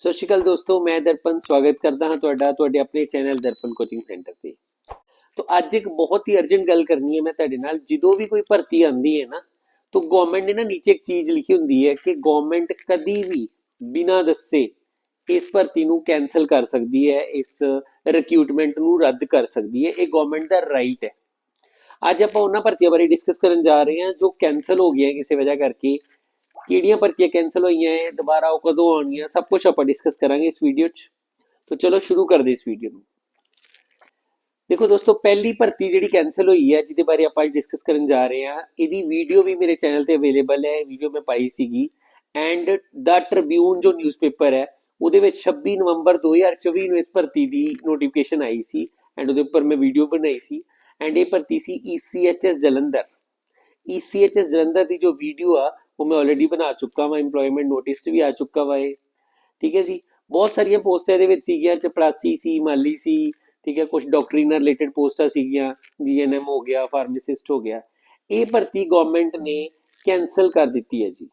ਸਤਿ ਸ਼੍ਰੀ ਅਕਾਲ ਦੋਸਤੋ, ਮੈਂ ਦਰਪਨ ਸਵਾਗਤ ਕਰਦਾ ਹਾਂ ਤੁਹਾਡਾ, ਤੁਹਾਡੇ ਆਪਣੇ ਚੈਨਲ ਦਰਪਨ ਕੋਚਿੰਗ ਸੈਂਟਰ ਤੇ। ਤੋਂ ਅੱਜ ਇੱਕ ਬਹੁਤ ਹੀ ਅਰਜੈਂਟ ਗੱਲ ਕਰਨੀ ਹੈ ਮੈਂ ਤੁਹਾਡੇ ਨਾਲ। ਜਦੋਂ ਵੀ ਕੋਈ ਭਰਤੀ ਆਉਂਦੀ ਹੈ ਨਾ, ਤਾਂ ਗਵਰਨਮੈਂਟ ਨੇ ਨਾ ਨੀਚੇ ਇੱਕ ਚੀਜ਼ ਲਿਖੀ ਹੁੰਦੀ ਹੈ ਕਿ ਗਵਰਨਮੈਂਟ ਕਦੀ ਵੀ ਬਿਨਾਂ ਦੱਸੇ ਇਸ ਭਰਤੀ ਨੂੰ ਕੈਨਸਲ ਕਰ ਸਕਦੀ ਹੈ, ਇਸ ਰਿਕਰੂਟਮੈਂਟ ਨੂੰ ਰੱਦ ਕਰ ਸਕਦੀ ਹੈ। ਇਹ ਗਵਰਨਮੈਂਟ ਦਾ ਰਾਈਟ ਹੈ। ਅੱਜ ਆਪਾਂ ਉਹਨਾਂ ਭਰਤੀਆਂ ਬਾਰੇ ਡਿਸਕਸ ਕਰਨ ਜਾ ਰਹੇ ਹਾਂ ਜੋ ਕੈਨਸਲ ਹੋ ਗਈਆਂ ਕਿਸੇ ਵਜ੍ਹਾ ਕਰਕੇ। ਕਿਹੜੀਆਂ ਭਰਤੀਆਂ ਕੈਨਸਲ ਹੋਈਆਂ ਹੈ ਦੁਬਾਰਾ ਉਹ ਕਦੋਂ ਆਉਣਗੀਆਂ, ਸਭ ਕੁਝ ਆਪਾਂ ਡਿਸਕਸ ਕਰਾਂਗੇ ਇਸ ਵੀਡੀਓ 'ਚ। ਤਾਂ ਚਲੋ ਸ਼ੁਰੂ ਕਰਦੇ ਇਸ ਵੀਡੀਓ ਨੂੰ। ਦੇਖੋ ਦੋਸਤੋ, ਪਹਿਲੀ ਭਰਤੀ ਜਿਹੜੀ ਕੈਨਸਲ ਹੋਈ ਹੈ ਜਿਹਦੇ ਬਾਰੇ ਆਪਾਂ ਅੱਜ ਡਿਸਕਸ ਕਰਨ ਜਾ ਰਹੇ ਹਾਂ, ਇਹਦੀ ਵੀਡੀਓ ਵੀ ਮੇਰੇ ਚੈਨਲ ਤੇ ਅਵੇਲੇਬਲ ਹੈ ਵੀਡੀਓ ਮੈਂ ਪਾਈ ਸੀਗੀ। ਐਂਡ ਦਾ ਟ੍ਰਿਬਿਊਨ ਜੋ ਨਿਊਜ਼ਪੇਪਰ ਹੈ ਉਹਦੇ ਵਿੱਚ 26 ਨਵੰਬਰ 2024 ਨੂੰ ਇਸ ਭਰਤੀ ਦੀ ਨੋਟੀਫਿਕੇਸ਼ਨ ਆਈ ਸੀ। ਐਂਡ ਉਹਦੇ ਉੱਪਰ ਮੈਂ ਵੀਡੀਓ ਬਣਾਈ ਸੀ। ਐਂਡ ਇਹ ਭਰਤੀ ਸੀ E ECHS Jalandhar. ECHS Jalandhar ਦੀ ਜੋ ਵੀਡੀਓ ਆ ਉਹ ਮੈਂ ਆਲਰੇਡੀ ਬਣਾ ਚੁੱਕਾ ਵਾਂ, EMPLOYMENT ਨੋਟਿਸ 'ਚ ਵੀ ਆ ਚੁੱਕਾ ਵਾ ਇਹ। ਠੀਕ ਹੈ ਜੀ? ਬਹੁਤ ਸਾਰੀਆਂ ਪੋਸਟਾਂ ਇਹਦੇ ਵਿੱਚ ਸੀਗੀਆਂ, ਚਪੜਾਸੀ ਸੀ, ਮਾਲੀ ਸੀ, ਠੀਕ ਹੈ ਕੁਝ ਡਾਕਟਰੀ ਨਾਲ ਰਿਲੇਟਡ ਪੋਸਟਾਂ ਸੀਗੀਆਂ ਜੀਐਨਐਮ ਹੋ ਗਿਆ ਫਾਰਮਾਸਿਸਟ ਹੋ ਗਿਆ। ਇਹ ਭਰਤੀ ਗਵਰਨਮੈਂਟ ਨੇ ਕੈਨਸਲ ਕਰ ਦਿੱਤੀ ਹੈ ਜੀ।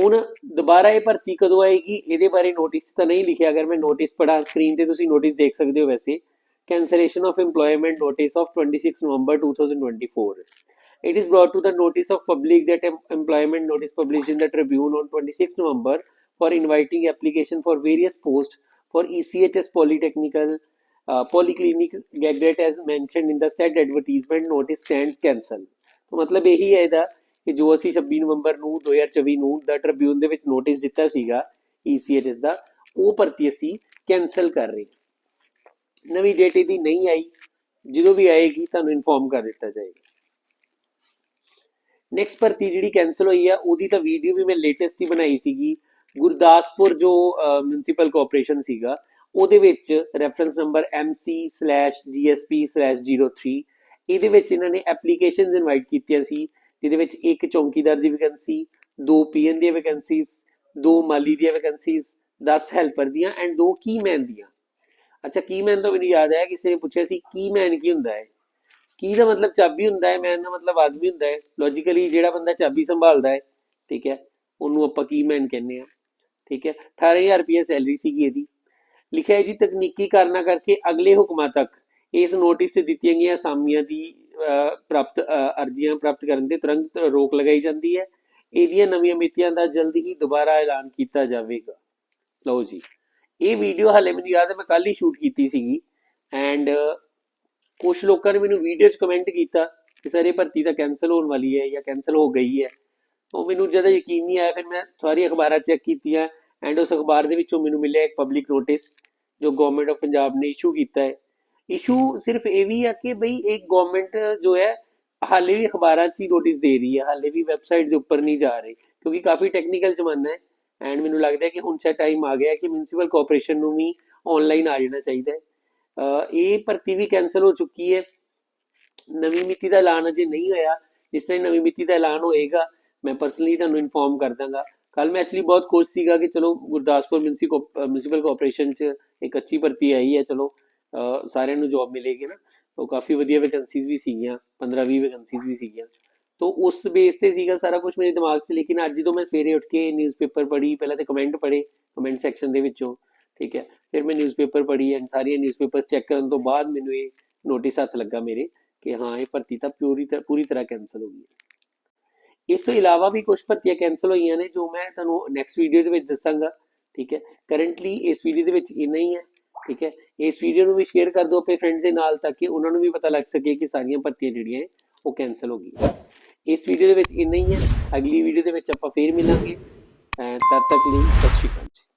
ਹੁਣ ਦੁਬਾਰਾ ਇਹ ਭਰਤੀ ਕਦੋਂ ਆਏਗੀ, ਇਹਦੇ ਬਾਰੇ ਨੋਟਿਸ ਤਾਂ ਨਹੀਂ ਲਿਖਿਆ, ਅਗਰ ਮੈਂ ਨੋਟਿਸ ਪੜਾ ਸਕਰੀਨ ਤੇ ਤੁਸੀਂ ਨੋਟਿਸ ਦੇਖ ਸਕਦੇ ਹੋ ਵੈਸੇ। cancellation of employment notice of 26 November 2024 it is brought to the notice of public that em- employment notice published in the Tribune on 26 November for inviting application for various posts for ECHS Polytechnical uh, Polyclinic graduate as mentioned in the said advertisement notice stands cancelled तो मतलब ਇਹੀ ਹੈ ਇਹਦਾ ਕਿ ਜੋ ਅਸੀਂ 26 ਨਵੰਬਰ ਨੂੰ 2024 ਨੂੰ ਦਾ ਟ੍ਰਿਬਿਊਨ ਦੇ ਵਿੱਚ ਨੋਟਿਸ ਦਿੱਤਾ ਸੀਗਾ ECHS ਦਾ ਉਹ ਭਰਤੀ ਅਸੀਂ ਕੈਨਸਲ ਕਰ ਰਹੇ ਹਾਂ ਨਵੀਂ ਡੇਟ ਇਹਦੀ ਨਹੀਂ ਆਈ ਜਦੋਂ ਵੀ ਆਏਗੀ ਤੁਹਾਨੂੰ ਇਨਫੋਰਮ ਕਰ ਦਿੱਤਾ ਜਾਏਗਾ ਨੈਕਸਟ ਭਰਤੀ ਜਿਹੜੀ ਕੈਨਸਲ ਹੋਈ ਆ, ਉਹਦੀ ਤਾਂ ਵੀਡੀਓ ਵੀ ਮੈਂ ਲੇਟੈਸਟ ਹੀ ਬਣਾਈ ਸੀਗੀ। ਗੁਰਦਾਸਪੁਰ ਜੋ ਮਿਊਨਿਸਪਲ ਕਾਰਪੋਰੇਸ਼ਨ ਸੀਗਾ, ਉਹਦੇ ਵਿੱਚ ਰੈਫਰੈਂਸ ਨੰਬਰ MC/GSP/03 ਇਹਦੇ ਵਿੱਚ ਇਹਨਾਂ ਨੇ ਐਪਲੀਕੇਸ਼ਨਸ ਇਨਵਾਈਟ ਕੀਤੀਆਂ ਸੀ, ਜਿਹਦੇ ਵਿੱਚ ਇੱਕ ਚੌਕੀਦਾਰ ਦੀ ਵੈਕੈਂਸੀ ਦੋ ਪੀਐਨ ਦੀਆਂ ਵੈਕੈਂਸੀਜ਼ ਦੋ ਮਾਲੀ ਦੀਆਂ ਵੈਕੈਂਸੀਜ਼ 10 ਹੈਲਪਰ ਦੀਆਂ ਐਂਡ ਦੋ ਕੀਮੈਨ ਦੀਆਂ। ਅੱਛਾ ਕੀਮੈਨ ਤੋਂ ਮੈਨੂੰ ਯਾਦ ਆਇਆ, ਕਿਸੇ ਨੇ ਪੁੱਛਿਆ ਸੀ ਕੀਮੈਨ ਕੀ ਹੁੰਦਾ ਹੈ? ਕੀ ਦਾ ਮਤਲਬ ਚਾਬੀ ਹੁੰਦਾ ਹੈ ਮੈਨ ਦਾ ਮਤਲਬ ਆਦਮੀ ਹੁੰਦਾ ਹੈ। ਲੌਜੀਕਲੀ ਜਿਹੜਾ ਬੰਦਾ ਚਾਬੀ ਸੰਭਾਲਦਾ ਹੈ, ਠੀਕ ਹੈ, ਉਹਨੂੰ ਆਪਾਂ ਕੀਮੈਨ ਕਹਿੰਦੇ ਆ ਠੀਕ ਹੈ। 18000 ਰੁਪਏ ਸੈਲਰੀ ਸੀਗੀ ਇਹਦੀ। ਲਿਖਿਆ ਹੈ ਜੀ, ਤਕਨੀਕੀ ਕਾਰਨਾਂ ਕਰਕੇ ਅਗਲੇ ਹੁਕਮਾਂ ਤੱਕ ਇਸ ਨੋਟਿਸ ਦਿੱਤੀਆਂ ਗਈਆਂ ਅਸਾਮੀਆਂ ਦੀ ਪ੍ਰਾਪਤ ਅਰਜ਼ੀਆਂ ਪ੍ਰਾਪਤ ਕਰਨ ਦੇ ਤੁਰੰਤ ਰੋਕ ਲਗਾਈ ਜਾਂਦੀ ਹੈ। ਇਹਦੀਆਂ ਨਵੀਆਂ ਮਿਤੀਆਂ ਦਾ ਜਲਦੀ ਹੀ ਦੁਬਾਰਾ ਐਲਾਨ ਕੀਤਾ ਜਾਵੇਗਾ। ਲਓ ਜੀ, ਇਹ ਵੀਡੀਓ ਹਾਲੇ ਮੈਨੂੰ ਯਾਦ ਹੈ, ਮੈਂ ਕੱਲ ਹੀ ਸ਼ੂਟ ਕੀਤੀ ਸੀਗੀ। ਐਂਡ ਕੁਝ ਲੋਕਾਂ ਨੇ ਮੈਨੂੰ ਵੀਡੀਓ 'ਚ ਕਮੈਂਟ ਕੀਤਾ ਕਿ ਸਰ ਇਹ ਭਰਤੀ ਤਾਂ ਕੈਨਸਲ ਹੋਣ ਵਾਲੀ ਹੈ ਜਾਂ ਕੈਨਸਲ ਹੋ ਗਈ ਹੈ। ਉਹ ਮੈਨੂੰ ਜਦੋਂ ਯਕੀਨ ਨਹੀਂ ਆਇਆ, ਫਿਰ ਮੈਂ ਸਾਰੀ ਅਖਬਾਰਾਂ ਚੈੱਕ ਕੀਤੀਆਂ ਐਂਡ ਉਸ ਅਖਬਾਰ ਦੇ ਵਿੱਚੋਂ ਮੈਨੂੰ ਮਿਲਿਆ ਇੱਕ ਪਬਲਿਕ ਨੋਟਿਸ ਜੋ ਗਵਰਨਮੈਂਟ ਆਫ ਪੰਜਾਬ ਨੇ ਇਸ਼ੂ ਕੀਤਾ ਹੈ। ਇਸ਼ੂ ਸਿਰਫ ਇਹ ਵੀ ਆ ਕਿ ਬਈ ਇੱਕ ਗਵਰਨਮੈਂਟ ਜੋ ਹੈ, ਹਾਲੇ ਵੀ ਅਖਬਾਰਾਂ 'ਚ ਹੀ ਨੋਟਿਸ ਦੇ ਰਹੀ ਹੈ, ਹਾਲੇ ਵੀ ਵੈਬਸਾਈਟ ਦੇ ਉੱਪਰ ਨਹੀਂ ਜਾ ਰਹੀ ਕਿਉਂਕਿ ਕਾਫੀ ਟੈਕਨੀਕਲ ਜ਼ਮਾਨਾ ਹੈ ਐਂਡ ਮੈਨੂੰ ਲੱਗਦਾ ਹੈ ਕਿ ਹੁਣ ਚਾ ਟਾਈਮ ਆ ਗਿਆ ਕਿ ਮਿਊਨਿਸਪਲ ਕਾਰਪੋਰੇਸ਼ਨ ਨੂੰ ਵੀ ਆਨਲਾਈਨ ਆ ਜਾਣਾ ਚਾਹੀਦਾ ਹੈ। ਇਹ ਭਰਤੀ ਵੀ ਕੈਨਸਲ ਹੋ ਚੁੱਕੀ ਹੈ। ਨਵੀਂ ਮਿਤੀ ਦਾ ਐਲਾਨ ਅਜੇ ਨਹੀਂ ਹੋਇਆ। ਜਿਸ ਤਰ੍ਹਾਂ ਨਵੀਂ ਮਿਤੀ ਦਾ ਐਲਾਨ ਹੋਏਗਾ। ਮੈਂ ਪਰਸਨਲੀ ਤੁਹਾਨੂੰ ਇਨਫੋਰਮ ਕਰ ਦਾਂਗਾ। ਕੱਲ ਮੈਂ ਐਕਚੁਅਲੀ ਬਹੁਤ ਖੁਸ਼ ਸੀਗਾ ਕਿ ਚਲੋ ਗੁਰਦਾਸਪੁਰ ਮਿਊਨਿਸਪਲ ਕਾਰਪੋਰੇਸ਼ਨ 'ਚ ਇੱਕ ਅੱਛੀ ਭਰਤੀ ਆਈ ਹੈ। ਚਲੋ ਸਾਰਿਆਂ ਨੂੰ ਜੌਬ ਮਿਲੇਗੀ ਨਾ। ਉਹ ਕਾਫੀ ਵਧੀਆ ਵੈਕੈਂਸੀਜ਼ ਵੀ ਸੀਗੀਆਂ। 15 20 ਵੈਕੈਂਸੀਜ਼ ਵੀ ਸੀਗੀਆਂ। ਤੋ ਉਸ ਬੇਸ ਤੇ ਸੀਗਾ ਸਾਰਾ ਕੁਝ ਮੇਰੇ ਦਿਮਾਗ 'ਚ। ਲੇਕਿਨ ਅੱਜ ਜਦੋਂ ਮੈਂ ਸਵੇਰੇ ਉੱਠ ਕੇ ਨਿਊਜ਼ਪੇਪਰ ਪੜ੍ਹੀ, ਪਹਿਲਾਂ ਤੇ ਕਮੈਂਟ ਪੜ੍ਹੇ ਕਮੈਂਟ ਸੈਕਸ਼ਨ ਦੇ ਵਿੱਚੋਂ ਠੀਕ ਹੈ? ਫਿਰ ਮੈਂ ਨਿਊਜ਼ਪੇਪਰ ਪੜ੍ਹੀ ਐਂਡ ਸਾਰੀਆਂ ਨਿਊਜ਼ਪੇਪਰਸ ਚੈੱਕ ਕਰਨ ਤੋਂ ਬਾਅਦ ਮੈਨੂੰ ਇਹ ਨੋਟਿਸ ਹੱਥ ਲੱਗਾ ਮੇਰੇ ਕਿ ਹਾਂ ਇਹ ਭਰਤੀ ਤਾਂ ਪੂਰੀ ਤਰ੍ਹਾਂ ਪੂਰੀ ਤਰ੍ਹਾਂ ਕੈਨਸਲ ਹੋ ਗਈ ਹੈ। ਇਸ ਤੋਂ ਇਲਾਵਾ ਵੀ ਕੁਝ ਭਰਤੀਆਂ ਕੈਨਸਲ ਹੋਈਆਂ ਨੇ ਜੋ ਮੈਂ ਤੁਹਾਨੂੰ ਨੈਕਸਟ ਵੀਡੀਓ ਦੇ ਵਿੱਚ ਦੱਸਾਂਗਾ ਠੀਕ ਹੈ? ਕਰੰਟਲੀ ਇਸ ਵੀਡੀਓ ਦੇ ਵਿੱਚ ਇੰਨਾ ਹੀ ਹੈ ਠੀਕ ਹੈ? ਇਸ ਵੀਡੀਓ ਨੂੰ ਵੀ ਸ਼ੇਅਰ ਕਰ ਦਿਓ ਆਪਣੇ ਫਰੈਂਡਸ ਦੇ ਨਾਲ ਤਾਂ ਕਿ ਉਹਨਾਂ ਨੂੰ ਵੀ ਪਤਾ ਲੱਗ ਸਕੇ ਕਿ ਸਾਰੀਆਂ ਭਰਤੀਆਂ ਜਿਹੜੀਆਂ ਹੈ, ਉਹ ਕੈਨਸਲ ਹੋ ਗਈਆਂ। ਇਸ ਵੀਡੀਓ ਦੇ ਵਿੱਚ ਇੰਨਾ ਹੀ ਹੈ ਅਗਲੀ ਵੀਡੀਓ ਦੇ ਵਿੱਚ ਆਪਾਂ ਫੇਰ ਮਿਲਾਂਗੇ। ਤਦ ਤੱਕ ਲਈ ਸਤਿ ਸ਼੍ਰੀ ਅਕਾਲ